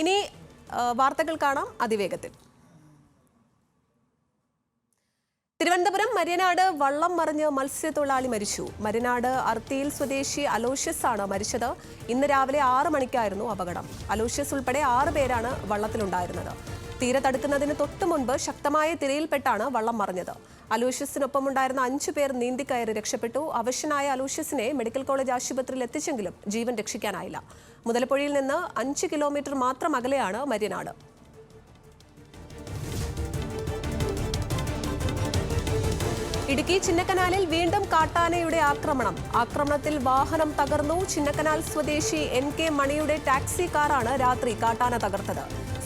ഇനി വാർത്തകൾ കാണാം അതിവേഗത്തിൽ. തിരുവനന്തപുരം മര്യനാട് വള്ളം മറിഞ്ഞ് മത്സ്യത്തൊഴിലാളി മരിച്ചു. മര്യനാട് അർത്തിയിൽ സ്വദേശി അലോഷ്യസ് ആണ് മരിച്ചത്. ഇന്ന് രാവിലെ ആറ് മണിക്കായിരുന്നു അപകടം. അലോഷ്യസ് ഉൾപ്പെടെ ആറ് പേരാണ് വള്ളത്തിലുണ്ടായിരുന്നത്. തീരെ തടുക്കുന്നതിന് തൊട്ടു മുൻപ് ശക്തമായ തിരയിൽപ്പെട്ടാണ് വള്ളം മറിഞ്ഞത്. അലൂഷ്യസിനൊപ്പമുണ്ടായിരുന്ന അഞ്ചു പേർ നീന്തിക്കയറി രക്ഷപ്പെട്ടു. അവശനായ അലൂഷ്യസിനെ മെഡിക്കൽ കോളേജ് ആശുപത്രിയിൽ എത്തിച്ചെങ്കിലും ജീവൻ രക്ഷിക്കാനായില്ല. മുതലപ്പുഴയിൽ നിന്ന് അഞ്ച് കിലോമീറ്റർ മാത്രം അകലെയാണ് മര്യനാട്. ഇടുക്കി ചിന്നക്കനാലിൽ വീണ്ടും കാട്ടാനയുടെ ആക്രമണം. ആക്രമണത്തിൽ വാഹനം തകർന്നു. ചിന്നക്കനാൽ സ്വദേശി എൻ കെ മണിയുടെ ടാക്സി കാറാണ് രാത്രി കാട്ടാന തകർത്തത്.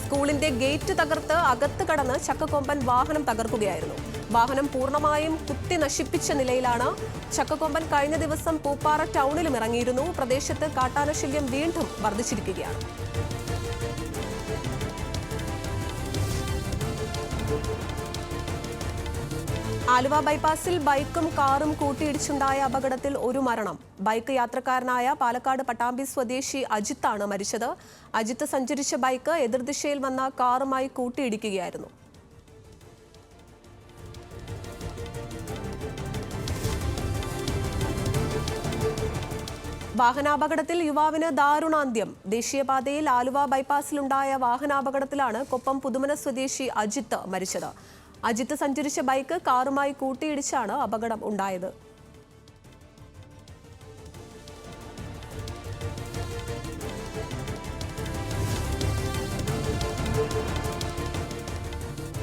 സ്കൂളിന്റെ ഗേറ്റ് തകർത്ത് അകത്ത് കടന്ന് ചക്കക്കൊമ്പൻ വാഹനം തകർക്കുകയായിരുന്നു. വാഹനം പൂർണമായും കുത്തി നശിപ്പിച്ച നിലയിലാണ് ചക്കക്കൊമ്പൻ കഴിഞ്ഞ ദിവസം പൂപ്പാറ ടൗണിലും ഇറങ്ങിയിരുന്നു. പ്രദേശത്ത് കാട്ടാനശല്യം വീണ്ടും വർദ്ധിച്ചിരിക്കുകയാണ്. ആലുവ ബൈപ്പാസിൽ ബൈക്കും കാറും കൂട്ടിയിടിച്ചുണ്ടായ അപകടത്തിൽ ഒരു മരണം. ബൈക്ക് യാത്രക്കാരനായ പാലക്കാട് പട്ടാമ്പി സ്വദേശി അജിത്താണ് മരിച്ചത്. അജിത്ത് സഞ്ചരിച്ച ബൈക്ക് എതിർദിശയിൽ വന്ന കാറുമായി കൂട്ടിയിടിക്കുകയായിരുന്നു. വാഹനാപകടത്തിൽ യുവാവിന് ദാരുണാന്ത്യം. ദേശീയപാതയിൽ ആലുവ ബൈപ്പാസിലുണ്ടായ വാഹനാപകടത്തിലാണ് കൊപ്പം പുതുമന സ്വദേശി അജിത്ത് മരിച്ചത്. അജിത്ത് സഞ്ചരിച്ച ബൈക്ക് കാറുമായി കൂട്ടിയിടിച്ചാണ് അപകടം ഉണ്ടായത്.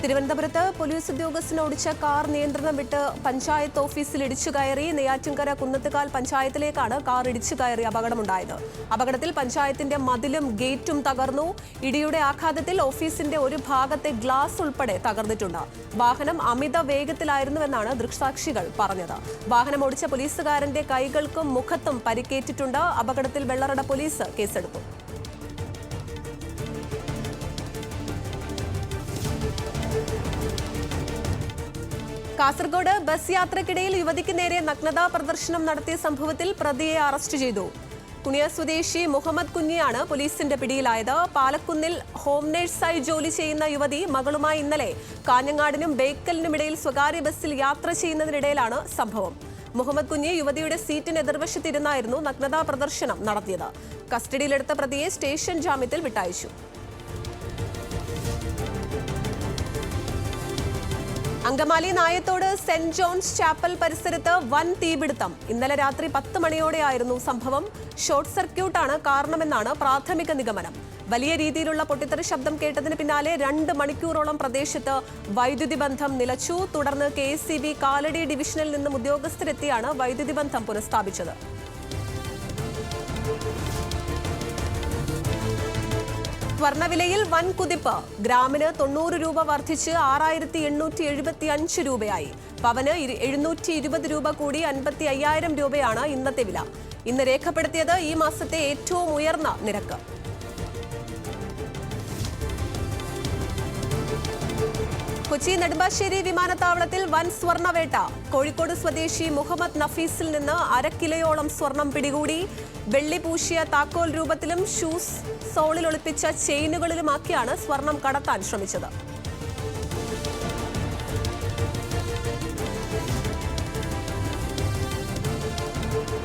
തിരുവനന്തപുരത്ത് പോലീസ് ഉദ്യോഗസ്ഥനോടിച്ച കാർ നിയന്ത്രണം വിട്ട് പഞ്ചായത്ത് ഓഫീസിൽ ഇടിച്ചു കയറി നെയ്യാറ്റിൻകര കുന്നത്തുകാൽ പഞ്ചായത്തിലേക്കാണ് കാർ ഇടിച്ചു കയറി അപകടമുണ്ടായത്. അപകടത്തിൽ പഞ്ചായത്തിന്റെ മതിലും ഗേറ്റും തകർന്നു. ഇടിയുടെ ആഘാതത്തിൽ ഓഫീസിന്റെ ഒരു ഭാഗത്തെ ഗ്ലാസ് ഉൾപ്പെടെ തകർന്നിട്ടുണ്ട്. വാഹനം അമിത വേഗത്തിലായിരുന്നുവെന്നാണ് ദൃക്സാക്ഷികൾ പറഞ്ഞത്. വാഹനം ഓടിച്ച പോലീസുകാരന്റെ കൈകൾക്കും മുഖത്തും പരിക്കേറ്റിട്ടുണ്ട്. അപകടത്തിൽ വെള്ളറട പോലീസ് കേസെടുത്തു. കാസർഗോഡ് ബസ് യാത്രക്കിടയിൽ യുവതിക്ക് നേരെ നഗ്നതാ പ്രദർശനം നടത്തിയ സംഭവത്തിൽ പ്രതിയെ അറസ്റ്റ് ചെയ്തു. കുണിയ സ്വദേശി മുഹമ്മദ് കുഞ്ഞിയാണ് പോലീസിന്റെ പിടിയിലായത്. പാലക്കുന്നിൽ ഹോം നേഴ്സായി ജോലി ചെയ്യുന്ന യുവതി മകളുമായി ഇന്നലെ കാഞ്ഞങ്ങാടിനും ബേക്കലിനുമിടയിൽ സ്വകാര്യ ബസ്സിൽ യാത്ര ചെയ്യുന്നതിനിടയിലാണ് സംഭവം. മുഹമ്മദ് കുഞ്ഞി യുവതിയുടെ സീറ്റിന് എതിർവശത്തിരുന്നായിരുന്നു നഗ്നതാ പ്രദർശനം നടത്തിയത്. കസ്റ്റഡിയിലെടുത്ത പ്രതിയെ സ്റ്റേഷൻ ജാമ്യത്തിൽ വിട്ടയച്ചു. Angamaly Nayathode saint John's chapel പരിസരത്ത് വൻ തീപിടുത്തം. ഇന്നലെ രാത്രി പത്ത് മണിയോടെയായിരുന്നു സംഭവം. ഷോർട്ട് സർക്യൂട്ടാണ് കാരണമെന്നാണ് പ്രാഥമിക നിഗമനം. വലിയ രീതിയിലുള്ള പൊട്ടിത്തെറി ശബ്ദം കേട്ടതിന് പിന്നാലെ രണ്ട് മണിക്കൂറോളം പ്രദേശത്ത് വൈദ്യുതി ബന്ധം നിലച്ചു. തുടർന്ന് കെ കാലടി ഡിവിഷനിൽ നിന്നും ഉദ്യോഗസ്ഥരെത്തിയാണ് വൈദ്യുതി ബന്ധം പുനഃസ്ഥാപിച്ചത്. സ്വർണവിലയിൽ വൻ കുതിപ്പ് ഗ്രാമിന് തൊണ്ണൂറ് രൂപ വർദ്ധിച്ച് ആറായിരത്തി എണ്ണൂറ്റി എഴുപത്തി അഞ്ച് രൂപയായി. പവന് എഴുന്നൂറ്റി ഇരുപത് രൂപ കൂടി അൻപത്തി അയ്യായിരം രൂപയാണ് ഇന്നത്തെ വില. ഇന്ന് രേഖപ്പെടുത്തിയത് ഈ മാസത്തെ ഏറ്റവും ഉയർന്ന നിരക്ക്. കൊച്ചി നെടുമ്പാശ്ശേരി വിമാനത്താവളത്തിൽ വൻ സ്വർണവേട്ട. കോഴിക്കോട് സ്വദേശി മുഹമ്മദ് നഫീസിൽ നിന്ന് അരക്കിലയോളം കിലോയോളം സ്വർണം പിടികൂടി. വെള്ളി പൂശിയ താക്കോൽ രൂപത്തിലും ഷൂസ് സോളിൽ ഒളിപ്പിച്ച ചെയിനുകളിലുമാക്കിയാണ് സ്വർണം കടത്താൻ ശ്രമിച്ചത്.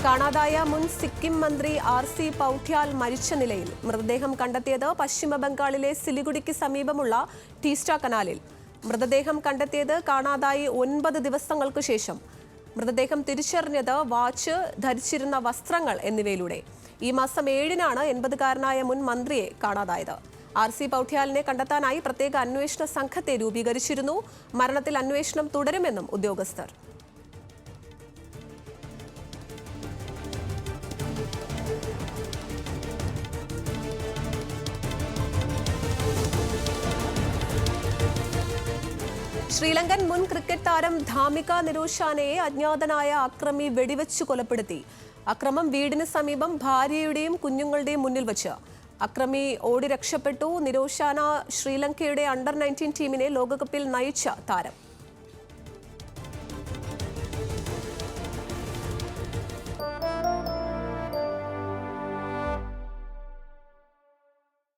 കാണാതായ മുൻ സിക്കിം മന്ത്രി ആർ സി പൗട്യാൽ മരിച്ച നിലയിൽ മൃതദേഹം കണ്ടെത്തിയത് പശ്ചിമ ബംഗാളിലെ സിലിഗുഡിക്ക് സമീപമുള്ള ടീസ്റ്റ കനാലിൽ. മൃതദേഹം കണ്ടെത്തിയത് കാണാതായി ഒൻപത് ദിവസങ്ങൾക്ക് ശേഷം. മൃതദേഹം തിരിച്ചറിഞ്ഞത് വാച്ച് ധരിച്ചിരുന്ന വസ്ത്രങ്ങൾ എന്നിവയിലൂടെ. ഈ മാസം ഏഴിനാണ് എൺപതുകാരനായ മുൻ മന്ത്രിയെ കാണാതായത്. ആർ സി പൗഠ്യാലിനെ കണ്ടെത്താനായി പ്രത്യേക അന്വേഷണ സംഘത്തെ രൂപീകരിച്ചിരുന്നു. മരണത്തിൽ അന്വേഷണം തുടരുമെന്നും ഉദ്യോഗസ്ഥർ. ശ്രീലങ്കൻ മുൻ ക്രിക്കറ്റ് താരം ധാമിക നിരോഷാനയെ അജ്ഞാതനായ അക്രമി വെടിവെച്ചു കൊലപ്പെടുത്തി. അക്രമം വീടിന് സമീപം ഭാര്യയുടെയും കുഞ്ഞുങ്ങളുടെയും മുന്നിൽ വച്ച്. അക്രമി ഓടി രക്ഷപ്പെട്ടു. നിരോഷാന ശ്രീലങ്കയുടെ അണ്ടർ നയന്റീൻ ടീമിനെ ലോകകപ്പിൽ നയിച്ച താരം.